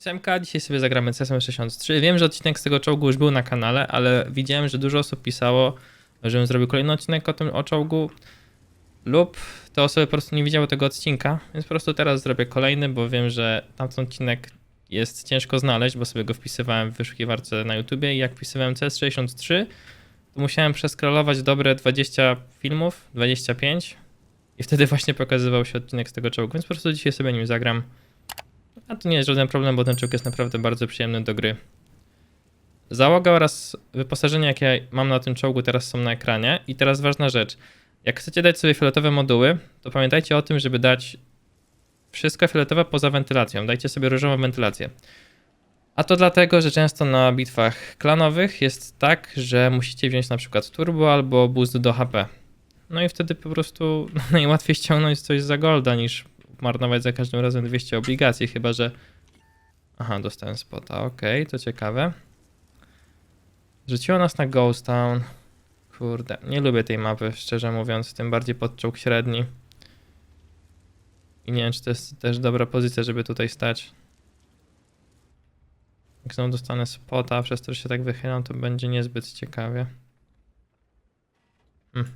SMK, dzisiaj sobie zagramy CSM 63. Wiem, że odcinek z tego czołgu już był na kanale, ale widziałem, że dużo osób pisało, żebym zrobił kolejny odcinek o tym o czołgu lub te osoby po prostu nie widziały tego odcinka, więc po prostu teraz zrobię kolejny, bo wiem, że tamten odcinek jest ciężko znaleźć, bo sobie go wpisywałem w wyszukiwarce na YouTubie i jak wpisywałem CS63, to musiałem przeskrolować dobre 20 filmów, 25 i wtedy właśnie pokazywał się odcinek z tego czołgu, więc po prostu dzisiaj sobie nim zagram. A to nie jest żaden problem, bo ten czołg jest naprawdę bardzo przyjemny do gry. Załoga oraz wyposażenie, jakie mam na tym czołgu, teraz są na ekranie. I teraz ważna rzecz. Jak chcecie dać sobie fioletowe moduły, to pamiętajcie o tym, żeby dać wszystko fioletowe poza wentylacją. Dajcie sobie różową wentylację. A to dlatego, że często na bitwach klanowych jest tak, że musicie wziąć na przykład turbo albo boost do HP. No i wtedy po prostu najłatwiej ściągnąć coś za golda niż marnować za każdym razem 200 obligacji, chyba że... Aha, dostałem spota, okej, to ciekawe. Rzuciło nas na Ghost Town. Kurde, nie lubię tej mapy, szczerze mówiąc, tym bardziej podczołg średni. I nie wiem, czy to jest też dobra pozycja, żeby tutaj stać. Jak znowu dostanę spota, przez to, się tak wychylam, to będzie niezbyt ciekawie. Hmm.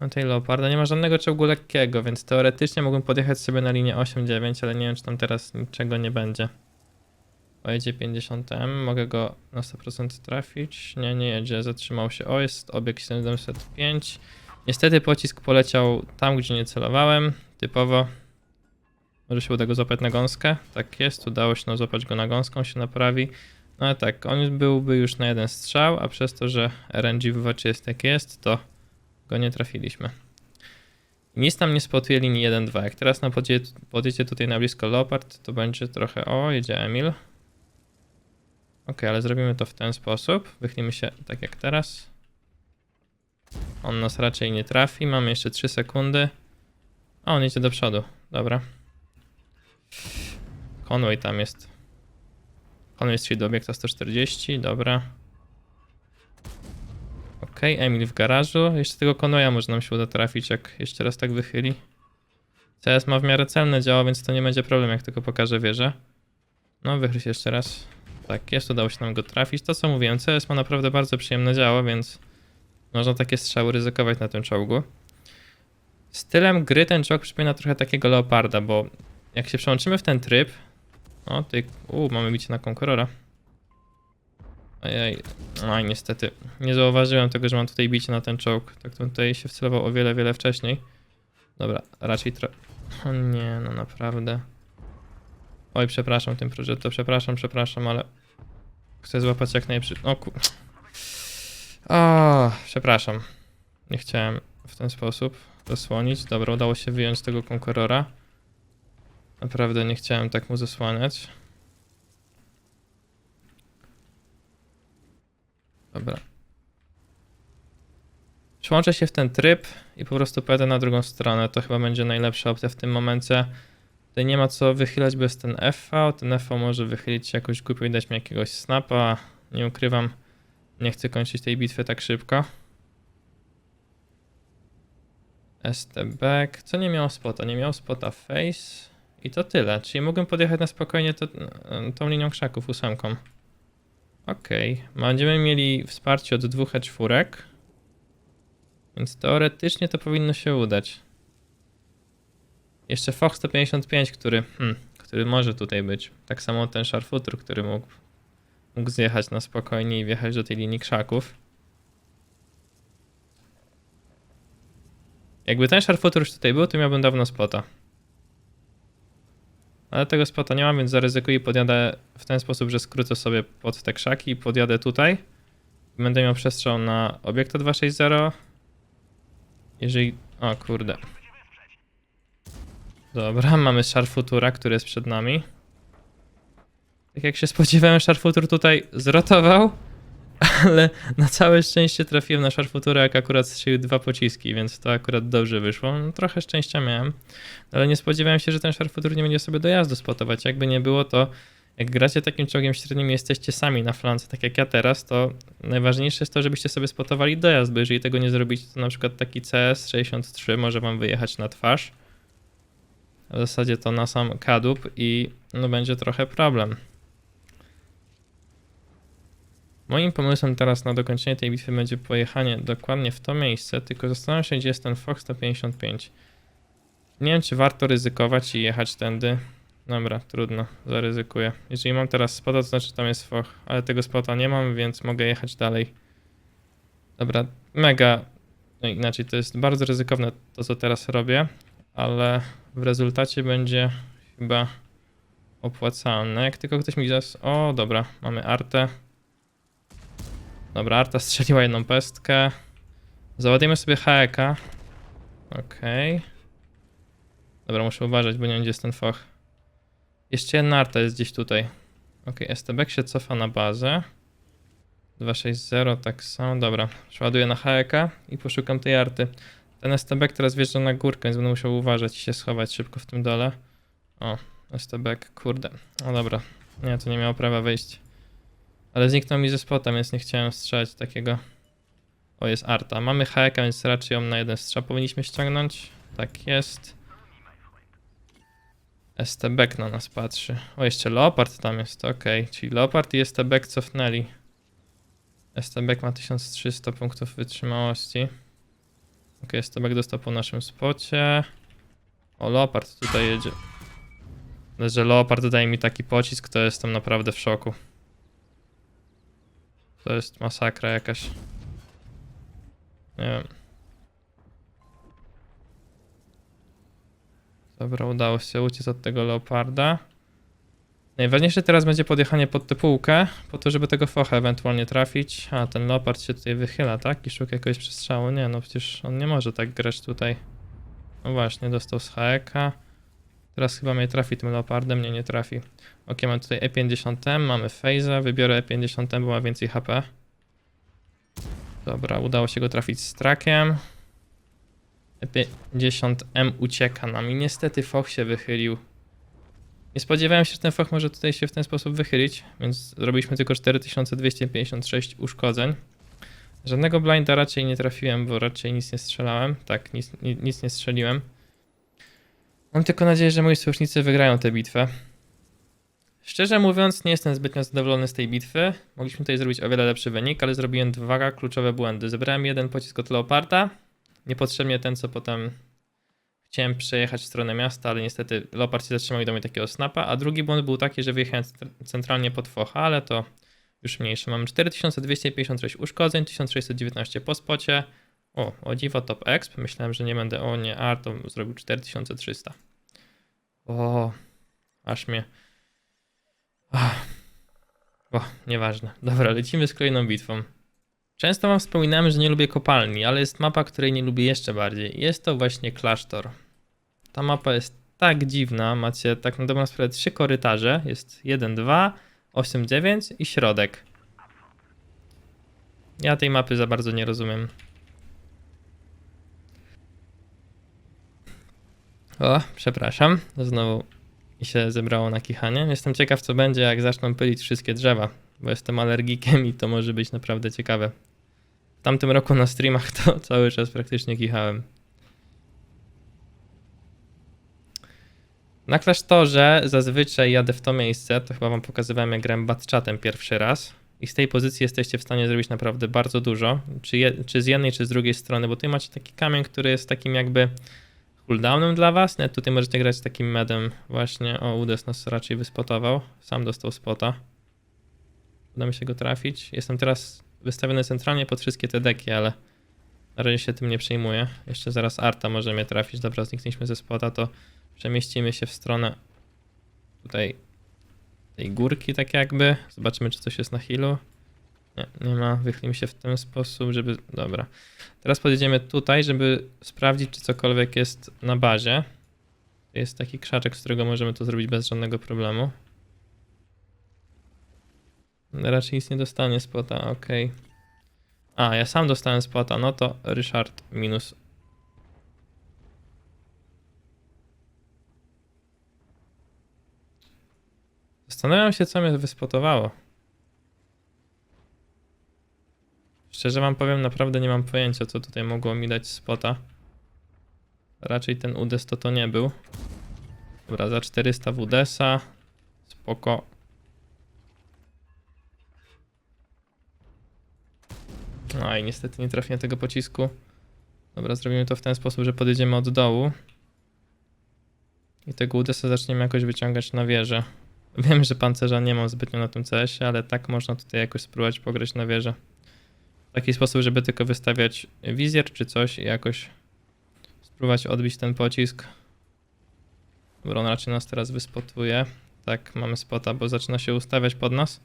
No tej Leoparda nie ma żadnego czołgu lekkiego, więc teoretycznie mógłbym podjechać sobie na linię 8-9, ale nie wiem, czy tam teraz niczego nie będzie. Pojedzie 50M, mogę go na 100% trafić. Nie, nie jedzie, zatrzymał się. O, jest obieg 705. Niestety pocisk poleciał tam, gdzie nie celowałem, typowo. Może się uda go złapać na gąskę. Tak jest, udało się no, złapać go na gąską, się naprawi. No ale tak, on byłby już na jeden strzał, a przez to, że RNG wywaczy jest jak jest, to go nie trafiliśmy. Nic tam nie spotuje linii 1-2. Jak teraz na podjedzie, podjedzie tutaj na blisko Leopard, to będzie trochę... O, jedzie Emil. Ok, ale zrobimy to w ten sposób. Wychnijmy się tak jak teraz. On nas raczej nie trafi. Mamy jeszcze 3 sekundy. A on idzie do przodu. Dobra. Conway tam jest. Conway strzelił do obiekta 140. Dobra. Okej, Emil w garażu. Jeszcze tego Conwaya może nam się uda trafić, jak jeszcze raz tak wychyli. CS ma w miarę celne działo, więc to nie będzie problem, jak tylko pokażę wieżę. No, się jeszcze raz. Tak jest, udało się nam go trafić. To co mówiłem, CS ma naprawdę bardzo przyjemne działo, więc można takie strzały ryzykować na tym czołgu. Stylem gry ten czołg przypomina trochę takiego Leoparda, bo jak się przełączymy w ten tryb... O. U, mamy bicie na Conquerora. Ojej, oj, niestety. Nie zauważyłem tego, że mam tutaj bicie na ten czołg. Tak to tutaj się wcelował o wiele, wiele wcześniej. Dobra, raczej tro... O nie, no naprawdę. Oj, przepraszam tym to przepraszam, przepraszam, ale... Chcę złapać jak najprzy... O ku... O, przepraszam. Nie chciałem w ten sposób zasłonić. Dobra, udało się wyjąć tego Conquerora. Naprawdę nie chciałem tak mu zasłaniać. Dobra. Przyłączę się w ten tryb i po prostu pojadę na drugą stronę. To chyba będzie najlepsza opcja w tym momencie. Tutaj nie ma co wychylać, jest ten FV. Ten FV może wychylić się jakoś głupio i dać mi jakiegoś snapa. Nie ukrywam, nie chcę kończyć tej bitwy tak szybko. ST back. Co nie miało spota? Nie miało spota face. I to tyle. Czyli mogłem podjechać na spokojnie to, tą linią krzaków ósemką. Okej. Okay. Będziemy mieli wsparcie od dwóch E4. Więc teoretycznie to powinno się udać. Jeszcze Fox 155, który, hmm, który może tutaj być. Tak samo ten Sharfutur, który mógł, mógł zjechać na spokojnie i wjechać do tej linii krzaków. Jakby ten Sharfutur już tutaj był, to miałbym dawno spota. Ale tego spota nie mam, więc zaryzykuję i podjadę w ten sposób, że skrócę sobie pod te krzaki i podjadę tutaj. Będę miał przestrzał na obiekta 260. Jeżeli... O kurde. Dobra, mamy Sharfutura, który jest przed nami. Tak jak się spodziewałem, Sharfutur tutaj zrotował, ale na całe szczęście trafiłem na Sharfutura, jak akurat strzelił dwa pociski, więc to akurat dobrze wyszło. No, trochę szczęścia miałem, ale nie spodziewałem się, że ten Sharfutur nie będzie sobie dojazdu spotować. Jakby nie było, to jak gracie takim czołgiem średnim i jesteście sami na flance, tak jak ja teraz, to najważniejsze jest to, żebyście sobie spotowali dojazd, bo jeżeli tego nie zrobicie, to na przykład taki CS63 może wam wyjechać na twarz w zasadzie to na sam kadłub i no będzie trochę problem. Moim pomysłem teraz na dokończenie tej bitwy będzie pojechanie dokładnie w to miejsce, tylko zastanawiam się, gdzie jest ten Fox 155. Nie wiem, czy warto ryzykować i jechać tędy. Dobra, trudno, zaryzykuję. Jeżeli mam teraz spota, to znaczy tam jest foch, ale tego spota nie mam, więc mogę jechać dalej. Dobra, mega, no inaczej, to jest bardzo ryzykowne to, co teraz robię, ale w rezultacie będzie chyba opłacalne. Jak tylko ktoś mi zas... O, dobra, mamy artę. Dobra, arta strzeliła jedną pestkę. Załadujemy sobie HEK. Okej. Dobra, muszę uważać, bo nie wiem, gdzie jest ten foch. Jeszcze jedna arta jest gdzieś tutaj. Ok, STB się cofa na bazę. 260 tak samo, dobra. Przeładuję na HEK i poszukam tej arty. Ten STB teraz wjeżdża na górkę, więc będę musiał uważać i się schować szybko w tym dole. O, STB, kurde. No dobra, nie, to nie miało prawa wyjść. Ale zniknął mi ze spota, więc nie chciałem strzelać takiego. O, jest arta. Mamy HEK, więc raczej ją na jeden strzał powinniśmy ściągnąć. Tak jest. STB na nas patrzy. O, jeszcze Leopard tam jest, ok. Czyli Leopard i STB cofnęli. STB ma 1300 punktów wytrzymałości. Ok, STB dostał po naszym spocie. O, Leopard tutaj jedzie. Ale że Leopard daje mi taki pocisk, to jestem naprawdę w szoku. To jest masakra jakaś. Nie wiem. Dobra, udało się uciec od tego leoparda. Najważniejsze teraz będzie podjechanie pod tę półkę, po to, żeby tego focha ewentualnie trafić. A, ten leopard się tutaj wychyla, tak? I szuka jakiegoś przestrzału. Nie, no przecież on nie może tak grać tutaj. No właśnie, dostał z HEK-a. Teraz chyba mnie trafi tym leopardem, nie, nie trafi. Ok, mam tutaj E50M, mamy Phase'a, wybiorę E50M, bo ma więcej HP. Dobra, udało się go trafić z trakiem. E50M ucieka nam i niestety Foch się wychylił. Nie spodziewałem się, że ten Foch może tutaj się w ten sposób wychylić, więc zrobiliśmy tylko 4256 uszkodzeń. Żadnego blinda raczej nie trafiłem, bo raczej nic nie strzelałem. Tak, nic, ni- nic nie strzeliłem. Mam tylko nadzieję, że moi sojusznicy wygrają tę bitwę. Szczerze mówiąc, nie jestem zbytnio zadowolony z tej bitwy. Mogliśmy tutaj zrobić o wiele lepszy wynik, ale zrobiłem dwa kluczowe błędy. Zebrałem jeden pocisk od Leoparda, niepotrzebnie ten, co potem chciałem przejechać w stronę miasta, ale niestety Leopard się zatrzymał i dał mi takiego snapa, a drugi błąd był taki, że wyjechałem centr- centralnie pod focha, ale to już mniejsze. Mam 4256 uszkodzeń, 1619 po spocie. O, o dziwo top exp. Myślałem, że nie będę, o nie, a to zrobił 4300. O, aż mnie... O, nieważne. Dobra, lecimy z kolejną bitwą. Często wam wspominałem, że nie lubię kopalni, ale jest mapa, której nie lubię jeszcze bardziej. Jest to właśnie klasztor. Ta mapa jest tak dziwna, macie tak na dobrą sprawę trzy korytarze. Jest 1, 2, 8, 9 i środek. Ja tej mapy za bardzo nie rozumiem. O, przepraszam, znowu mi się zebrało na kichanie. Jestem ciekaw, co będzie, jak zaczną pylić wszystkie drzewa, bo jestem alergikiem i to może być naprawdę ciekawe. W tamtym roku na streamach to cały czas praktycznie kichałem. Na klasztorze zazwyczaj jadę w to miejsce, to chyba wam pokazywałem jak grałem Batchatem pierwszy raz. I z tej pozycji jesteście w stanie zrobić naprawdę bardzo dużo. Czy, je, czy z jednej, czy z drugiej strony, bo tutaj macie taki kamień, który jest takim jakby cooldownem dla was. Nawet tutaj możecie grać z takim medem. Właśnie, o, Udes nas raczej wyspotował. Sam dostał spota. Uda mi się go trafić. Jestem teraz wystawiony centralnie pod wszystkie te deki, ale na razie się tym nie przejmuję. Jeszcze zaraz Arta może mnie trafić. Dobra, zniknęliśmy ze spota, to przemieścimy się w stronę tutaj tej górki tak jakby. Zobaczymy, czy coś jest na healu. Nie, nie ma. Wychylimy się w ten sposób, żeby... Dobra. Teraz podjedziemy tutaj, żeby sprawdzić, czy cokolwiek jest na bazie. Jest taki krzaczek, z którego możemy to zrobić bez żadnego problemu. Raczej nic nie dostanie spota, ok. A, ja sam dostałem spota, no to Ryszard minus. Zastanawiam się, co mnie wyspotowało. Szczerze wam powiem, naprawdę nie mam pojęcia, co tutaj mogło mi dać spota. Raczej ten UDES to to nie był. Dobra, za 400 WDS-a. spoko. No i niestety nie trafiłem tego pocisku. Dobra, zrobimy to w ten sposób, że podjedziemy od dołu. I tego Udesa zaczniemy jakoś wyciągać na wieżę. Wiem, że pancerza nie mam zbytnio na tym CS-ie, ale tak można tutaj jakoś spróbować pograć na wieżę. W taki sposób, żeby tylko wystawiać wizjer czy coś i jakoś spróbować odbić ten pocisk. Dobra, raczej nas teraz wyspotuje. Tak, mamy spota, bo zaczyna się ustawiać pod nas.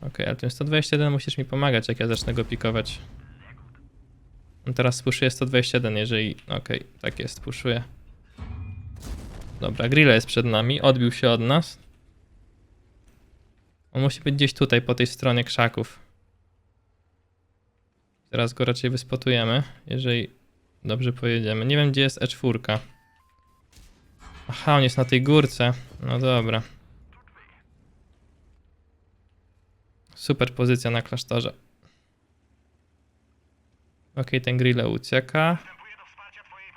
Okej, ale tym 121 musisz mi pomagać, jak ja zacznę go pikować. On teraz puszuje 121, jeżeli... Okej, tak jest, puszuje. Dobra, Grilla jest przed nami, odbił się od nas. On musi być gdzieś tutaj, po tej stronie krzaków. Teraz go raczej wyspotujemy, jeżeli dobrze pojedziemy. Nie wiem, gdzie jest E4. Aha, on jest na tej górce. No dobra. Super pozycja na klasztorze. Ok, ten grille ucieka.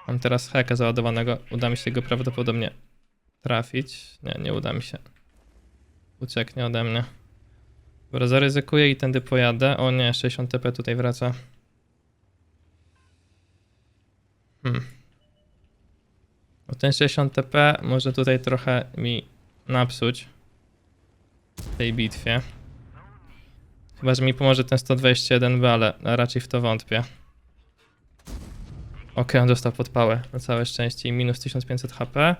Mam teraz heka załadowanego. Uda mi się go prawdopodobnie trafić. Nie, nie uda mi się. Ucieknie ode mnie. Dobra, zaryzykuję i tędy pojadę. O nie, 60 TP tutaj wraca. Hmm. O ten 60 TP może tutaj trochę mi napsuć w tej bitwie. Chyba, że mi pomoże ten 121B, ale raczej w to wątpię. Okej, on dostał podpałę na całe szczęście i minus 1500 HP.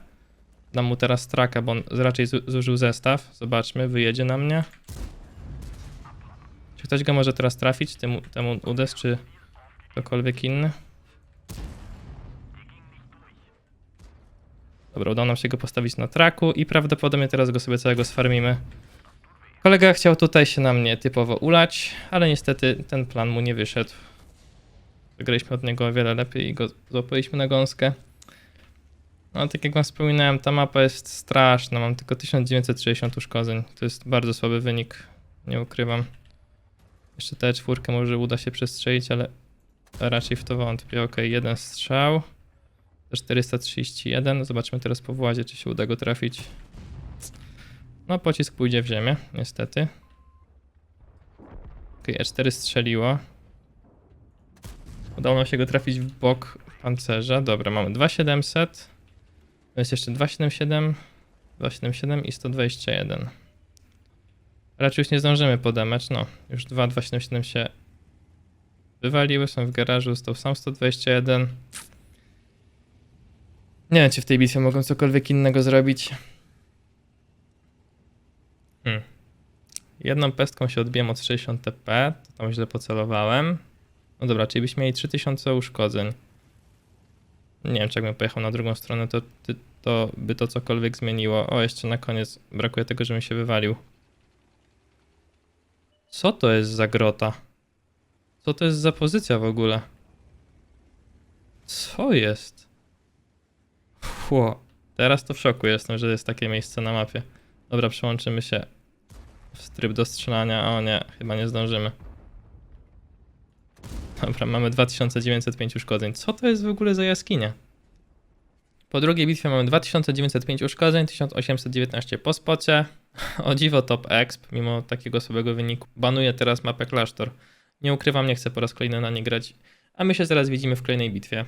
Dam mu teraz traka, bo on raczej zu- zużył zestaw. Zobaczmy, wyjedzie na mnie. Czy ktoś go może teraz trafić? Temu, temu Udes, czy ktokolwiek inny? Dobra, udało nam się go postawić na traku i prawdopodobnie teraz go sobie całego sfarmimy. Kolega chciał tutaj się na mnie typowo ulać, ale niestety ten plan mu nie wyszedł. Wygraliśmy od niego o wiele lepiej i go złapaliśmy na gąskę. No, tak jak wam wspominałem, ta mapa jest straszna. Mam tylko 1960 uszkodzeń. To jest bardzo słaby wynik, nie ukrywam. Jeszcze tę czwórkę może uda się przestrzelić, ale raczej w to wątpię. Ok, jeden strzał. To 431. Zobaczmy teraz po władzie, czy się uda go trafić. No, pocisk pójdzie w ziemię, niestety. Ok, E4 strzeliło. Udało nam się go trafić w bok pancerza. Dobra, mamy 2700. To jest jeszcze 277, 277 i 121. Raczej już nie zdążymy po damage. No, już dwa 277 się wywaliły, są w garażu, został sam 121. Nie wiem, czy w tej bitwie mogą cokolwiek innego zrobić. Hmm. Jedną pestką się odbiłem od 60 TP, to tam źle pocelowałem. No dobra, czyli byśmy mieli 3000 uszkodzeń. Nie wiem, czy jakbym pojechał na drugą stronę, to, to by to cokolwiek zmieniło. O, jeszcze na koniec brakuje tego, żebym się wywalił. Co to jest za grota? Co to jest za pozycja w ogóle? Co jest? Chło. Teraz to w szoku jestem, że jest takie miejsce na mapie. Dobra, przełączymy się w tryb do strzelania. O nie, chyba nie zdążymy. Dobra, mamy 2905 uszkodzeń. Co to jest w ogóle za jaskinia? Po drugiej bitwie mamy 2905 uszkodzeń, 1819 po spocie. O dziwo top exp, mimo takiego słabego wyniku. Banuję teraz mapę klasztor. Nie ukrywam, nie chcę po raz kolejny na nie grać. A my się zaraz widzimy w kolejnej bitwie.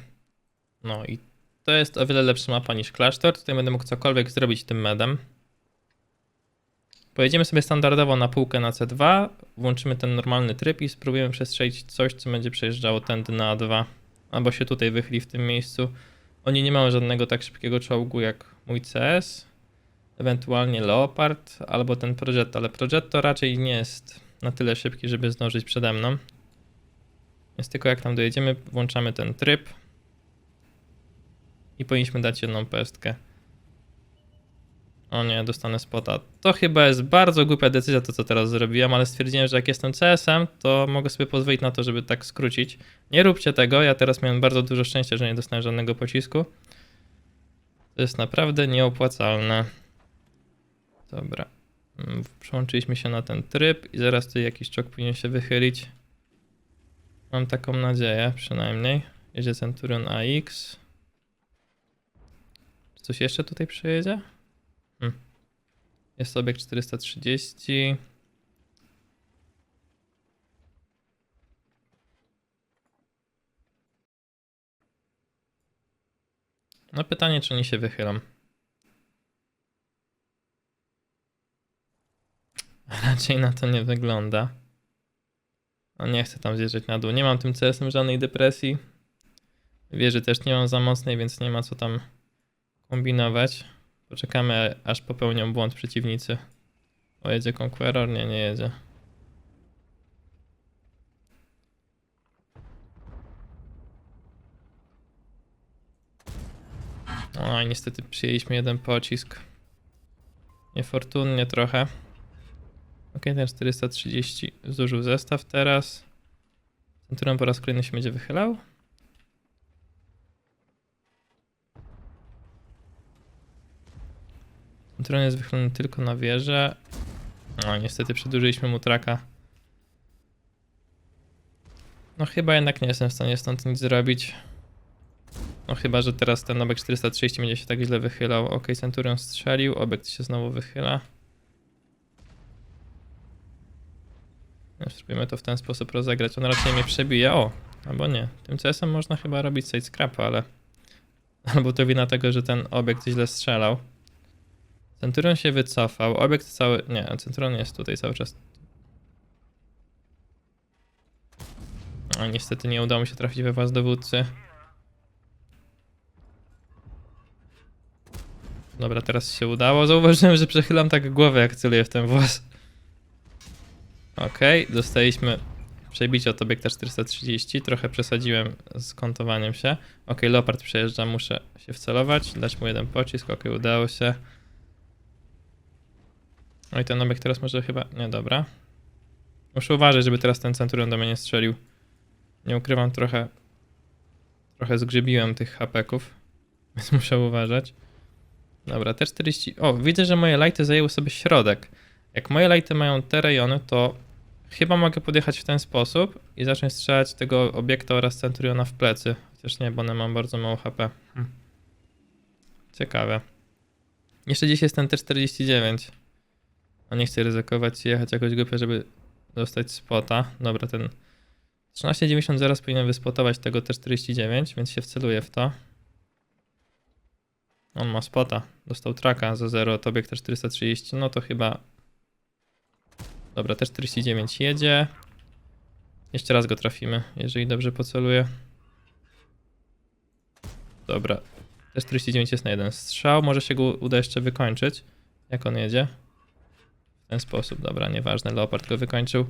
No i to jest o wiele lepsza mapa niż klasztor. Tutaj będę mógł cokolwiek zrobić tym medem. Pojedziemy sobie standardowo na półkę na C2, włączymy ten normalny tryb i spróbujemy przestrzelić coś, co będzie przejeżdżało tędy na A2, albo się tutaj wychyli w tym miejscu. Oni nie mają żadnego tak szybkiego czołgu jak mój CS, ewentualnie Leopard albo ten Progetto, ale Progetto raczej nie jest na tyle szybki, żeby zdążyć przede mną. Więc tylko jak tam dojedziemy, włączamy ten tryb i powinniśmy dać jedną pestkę. O nie, dostanę spota. To chyba jest bardzo głupia decyzja to, co teraz zrobiłem, ale stwierdziłem, że jak jestem CS-em, to mogę sobie pozwolić na to, żeby tak skrócić. Nie róbcie tego, ja teraz miałem bardzo dużo szczęścia, że nie dostałem żadnego pocisku. To jest naprawdę nieopłacalne. Dobra. Mm, Przełączyliśmy się na ten tryb i zaraz tu jakiś czok powinien się wychylić. Mam taką nadzieję, przynajmniej. Jedzie Centurion AX. Czy coś jeszcze tutaj przejedzie? Hmm. Jest obiekt 430. No pytanie, czy oni się wychylą. Raczej na to nie wygląda. No nie chcę tam zjeżdżać na dół. Nie mam tym CS-em żadnej depresji. Wieży też nie mam za mocnej, więc nie ma co tam kombinować. Poczekamy, aż popełnią błąd przeciwnicy. O, jedzie Conqueror? Nie, nie jedzie. O, i niestety przyjęliśmy jeden pocisk. Niefortunnie trochę. Ok, ten 430 zużył zestaw teraz. Centurion po raz kolejny się będzie wychylał. Centurion jest wychylony tylko na wieżę. No, niestety przedłużyliśmy mu traka. No chyba jednak nie jestem w stanie stąd nic zrobić. No chyba, że teraz ten obiekt 430 będzie się tak źle wychylał. Ok, Centurion strzelił, obiekt się znowu wychyla. No, Spróbujemy to w ten sposób rozegrać. On raczej mnie przebije. O, albo nie. Tym CS-em można chyba robić side scrap, ale... Albo to wina tego, że ten obiekt źle strzelał. Centurion się wycofał. Obiekt cały... Nie, Centurion jest tutaj cały czas. O, niestety nie udało mi się trafić we was dowódcy. Dobra, teraz się udało. Zauważyłem, że przechylam tak głowę, jak celuję w ten włas. Okej, dostaliśmy przebicie od obiekta 430. Trochę przesadziłem z kątowaniem się. Okej, Leopard przejeżdża, muszę się wcelować, dać mu jeden pocisk. Okej, udało się. No i ten obiekt teraz może chyba... Nie, dobra. Muszę uważać, żeby teraz ten Centurion do mnie nie strzelił. Nie ukrywam, trochę... Trochę zgrzybiłem tych hapeków, więc muszę uważać. Dobra, te 40. O, widzę, że moje lighty zajęły sobie środek. Jak moje lighty mają te rejony, to chyba mogę podjechać w ten sposób i zacząć strzelać tego obiekta oraz Centuriona w plecy. Chociaż nie, bo one mam bardzo mało HP. Hm. Ciekawe. Jeszcze dziś jest ten T49. A nie chcę ryzykować i jechać jakoś głupio, żeby dostać spota. Dobra, ten 1390 zaraz powinien wyspotować tego T49, więc się wceluję w to. On ma spota. Dostał traka za 0 od obiekta 430. No to chyba. Dobra, też 49 jedzie. Jeszcze raz go trafimy, jeżeli dobrze poceluję. Dobra. Też 49 jest na jeden strzał. Może się go uda jeszcze wykończyć. Jak on jedzie? W ten sposób. Dobra, nieważne. Leopard go wykończył.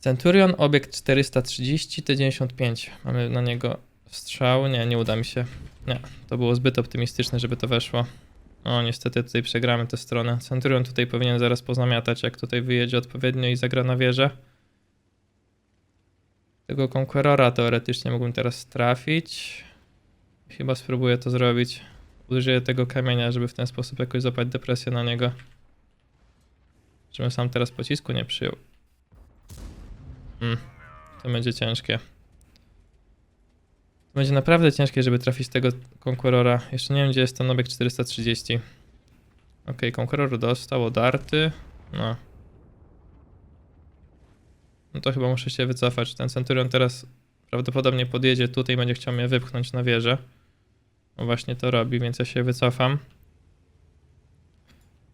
Centurion, obiekt 430, T95. Mamy na niego strzał. Nie, nie uda mi się. Nie, to było zbyt optymistyczne, żeby to weszło. O, niestety tutaj przegramy tę stronę. Centurion tutaj powinien zaraz pozamiatać, jak tutaj wyjedzie odpowiednio i zagra na wieżę. Tego Conquerora teoretycznie mógłbym teraz trafić. Chyba spróbuję to zrobić. Użyję tego kamienia, żeby w ten sposób jakoś złapać depresję na niego. Żebym sam teraz pocisku nie przyjął. Mm, to będzie ciężkie. Będzie naprawdę ciężkie, żeby trafić tego Conquerora. Jeszcze nie wiem, gdzie jest ten obiekt 430. Ok, Conqueror dostał odarty. No. No to chyba muszę się wycofać. Ten Centurion teraz prawdopodobnie podjedzie tutaj i będzie chciał mnie wypchnąć na wieżę. No właśnie to robi, więc ja się wycofam.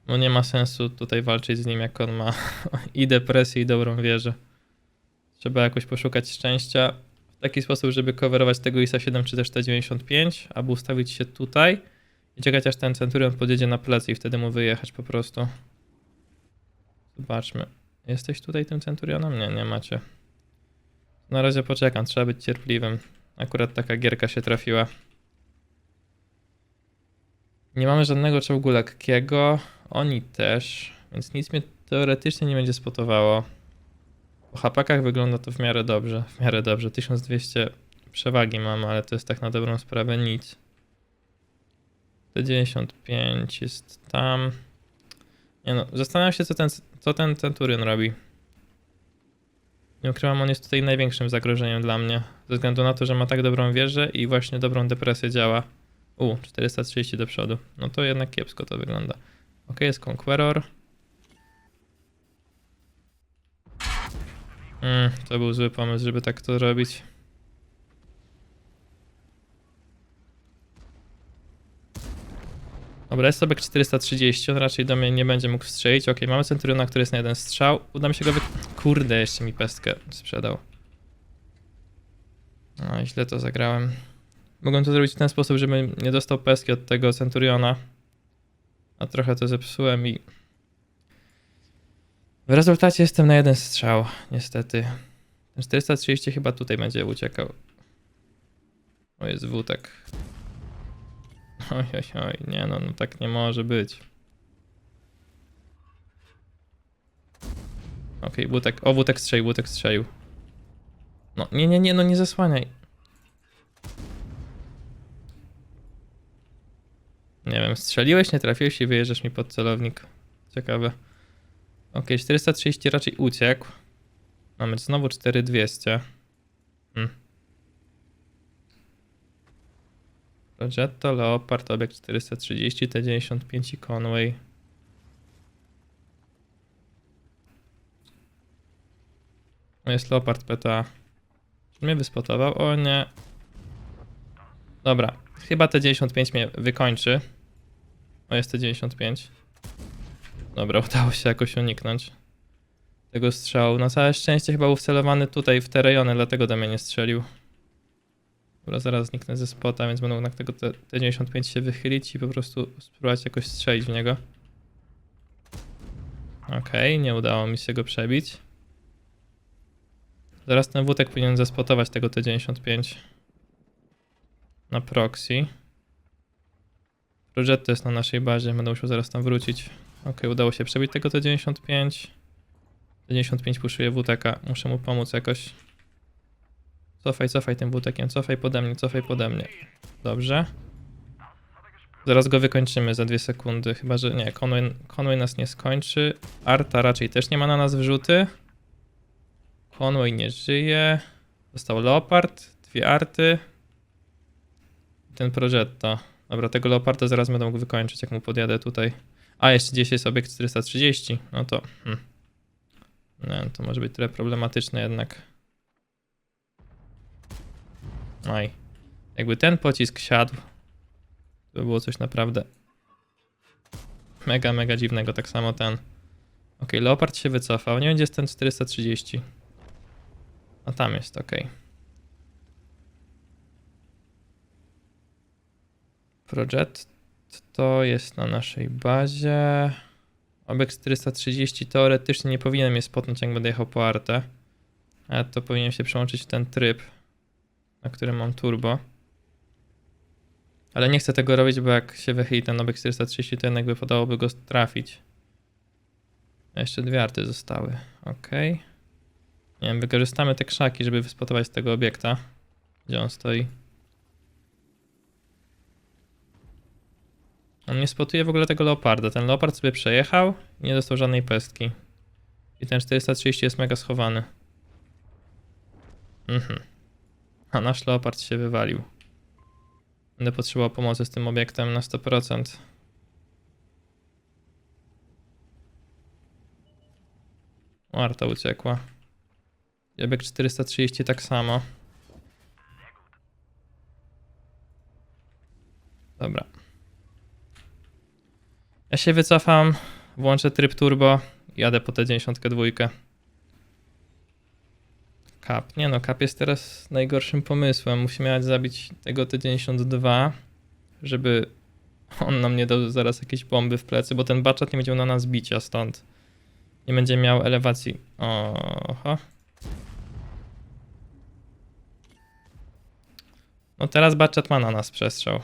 No nie ma sensu tutaj walczyć z nim, jak on ma i depresję, i dobrą wieżę. Trzeba jakoś poszukać szczęścia taki sposób, żeby coverować tego ISA 7 czy też T95, albo ustawić się tutaj i czekać aż ten Centurion podjedzie na plecy i wtedy mu wyjechać po prostu. Zobaczmy. Jesteś tutaj tym Centurionem? Nie, nie macie. Na razie poczekam, trzeba być cierpliwym. Akurat taka gierka się trafiła. Nie mamy żadnego czołgu lekkiego. Oni też, więc nic mnie teoretycznie nie będzie spotowało. Po hapakach wygląda to w miarę dobrze. W miarę dobrze. 1200 przewagi mam, ale to jest tak na dobrą sprawę nic. T95 jest tam. Nie no, zastanawiam się, co ten, co ten Centurion robi. Nie ukrywam, on jest tutaj największym zagrożeniem dla mnie. Ze względu na to, że ma tak dobrą wieżę i właśnie dobrą depresję działa. U, 430 do przodu. No to jednak kiepsko to wygląda. Ok, jest Conqueror. Mm, to był zły pomysł, żeby tak to robić. Dobra, jest sobie 430, on raczej do mnie nie będzie mógł strzelić. Ok, mamy Centuriona, który jest na jeden strzał. Uda mi się go wy... Kurde, jeszcze mi pestkę sprzedał. No, źle to zagrałem. Mogłem to zrobić w ten sposób, żebym nie dostał pestki od tego Centuriona. A trochę to zepsułem i... W rezultacie jestem na jeden strzał, niestety. Ten 430 chyba tutaj będzie uciekał. O, jest wutek. Oj, oj, oj, nie no, no tak nie może być. Okej, wutek, o wutek strzelił, wutek strzelił. No, nie, nie, nie, no nie zasłaniaj. Nie wiem, strzeliłeś, nie trafiłeś i wyjeżdżasz mi pod celownik. Ciekawe. Ok, 430 raczej uciekł. Mamy znowu 4200. Hmm. Progetto, Leopard, obiekt 430, T95 i Conway. O, jest Leopard PTA. Czy mnie wyspotował? O nie. Dobra, chyba T95 mnie wykończy. O, jest T95. Dobra, udało się jakoś uniknąć tego strzału. Na całe szczęście chyba był wcelowany tutaj w te rejony, dlatego do mnie nie strzelił. Dobra, zaraz zniknę ze spota, więc będę mógł tego T- T95 się wychylić i po prostu spróbować jakoś strzelić w niego. Okej, nie udało mi się go przebić. Zaraz ten wutek powinien zaspotować tego T95 na proxy. Progetto jest na naszej bazie, będę musiał zaraz tam wrócić. Okej, udało się przebić tego T95. T95 puszuje WTK, muszę mu pomóc jakoś. Cofaj, cofaj tym WTkiem, cofaj pode mnie, cofaj pode mnie. Dobrze. Zaraz go wykończymy za dwie sekundy, chyba że nie, Conway, Conway nas nie skończy. Arta raczej też nie ma na nas wyrzuty. Conway nie żyje. Został Leopard, dwie arty. Ten Progetto. Dobra, tego Leoparda zaraz będę mógł wykończyć, jak mu podjadę tutaj. A, jeszcze gdzieś jest obiekt 430. No to... Hmm. Nie, to może być tyle problematyczne jednak. Oj. Jakby ten pocisk siadł, to by było coś naprawdę mega, mega dziwnego. Tak samo ten. Ok, Leopard się wycofał. Nie będzie ten 430. A tam jest, ok. Project to jest na naszej bazie. Obiekt 430 teoretycznie nie powinien mnie spotnąć, jak będę jechał po artę. Ale to powinien się przełączyć w ten tryb, na którym mam turbo. Ale nie chcę tego robić, bo jak się wychyli ten obiekt 430, to jednak wypadałoby go trafić. Jeszcze dwie arty zostały. Ok. Nie wiem, wykorzystamy te krzaki, żeby wyspotować tego obiekta. Gdzie on stoi. On nie spotuje w ogóle tego leoparda. Ten leopard sobie przejechał i nie dostał żadnej pestki. I ten 430 jest mega schowany. Mhm. A nasz leopard się wywalił. Będę potrzebował pomocy z tym obiektem na 100%. Marta uciekła. Obiekt 430 tak samo. Dobra. Ja się wycofam, włączę tryb turbo jadę po T92. Kap. Nie no, Kap jest teraz najgorszym pomysłem. Musimy jechać zabić tego T92, żeby on nam nie dał zaraz jakieś bomby w plecy, bo ten baczat nie będzie na nas bicia stąd. Nie będzie miał elewacji. Oho. No teraz baczat ma na nas przestrzał.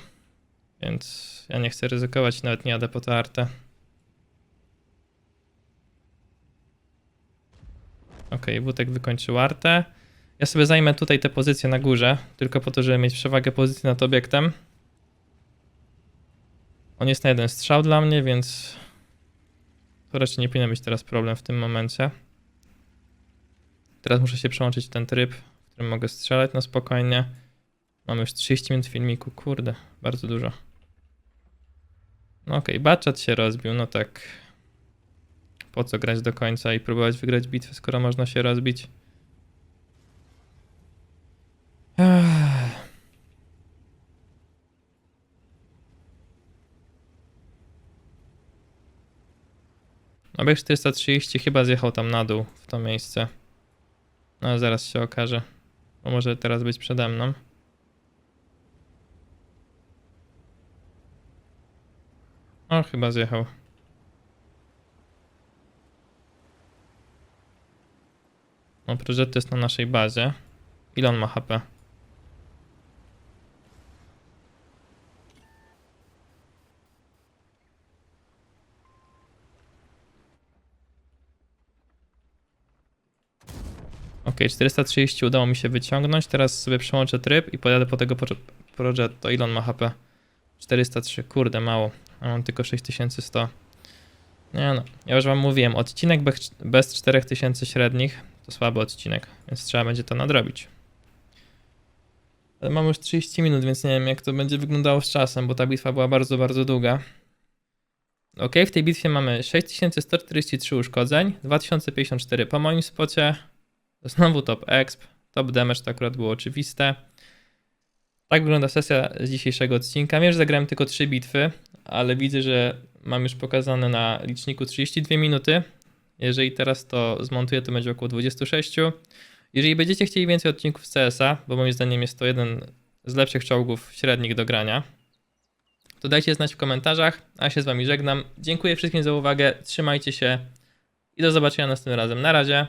Więc ja nie chcę ryzykować, nawet nie jadę po tę artę. Okej, Wutek wykończył artę. Ja sobie zajmę tutaj tę pozycję na górze, tylko po to, żeby mieć przewagę pozycji nad obiektem. On jest na jeden strzał dla mnie, więc to raczej nie powinien być teraz problem w tym momencie. Teraz muszę się przełączyć w ten tryb, w którym mogę strzelać na spokojnie. Mamy już 30 minut filmiku, kurde, bardzo dużo. No okej, Baczat się rozbił, no tak. Po co grać do końca i próbować wygrać bitwę, skoro można się rozbić? Ech. Obieg 430 chyba zjechał tam na dół, w to miejsce. No zaraz się okaże. Bo może teraz być przede mną. O, chyba zjechał. No, jest na naszej bazie. Ile on ma HP? Ok, 430 udało mi się wyciągnąć. Teraz sobie przełączę tryb i pojadę po tego Pro- Progetto. Ile on ma HP? 403. Kurde, mało. A mam tylko 6100. Nie no, ja już wam mówiłem, odcinek bez, bez 4000 średnich to słaby odcinek, więc trzeba będzie to nadrobić. Ale mam już 30 minut, więc nie wiem jak to będzie wyglądało z czasem, bo ta bitwa była bardzo, bardzo długa. Ok, w tej bitwie mamy 6143 uszkodzeń, 2054 po moim spocie, znowu top exp, top damage to akurat było oczywiste. Tak wygląda sesja z dzisiejszego odcinka. Wiem, że zagrałem tylko 3 bitwy, ale widzę, że mam już pokazane na liczniku 32 minuty. Jeżeli teraz to zmontuję, to będzie około 26. Jeżeli będziecie chcieli więcej odcinków z CS-a, bo moim zdaniem jest to jeden z lepszych czołgów średnich do grania, to dajcie znać w komentarzach, a się z wami żegnam. Dziękuję wszystkim za uwagę, trzymajcie się i do zobaczenia następnym razem. Na razie.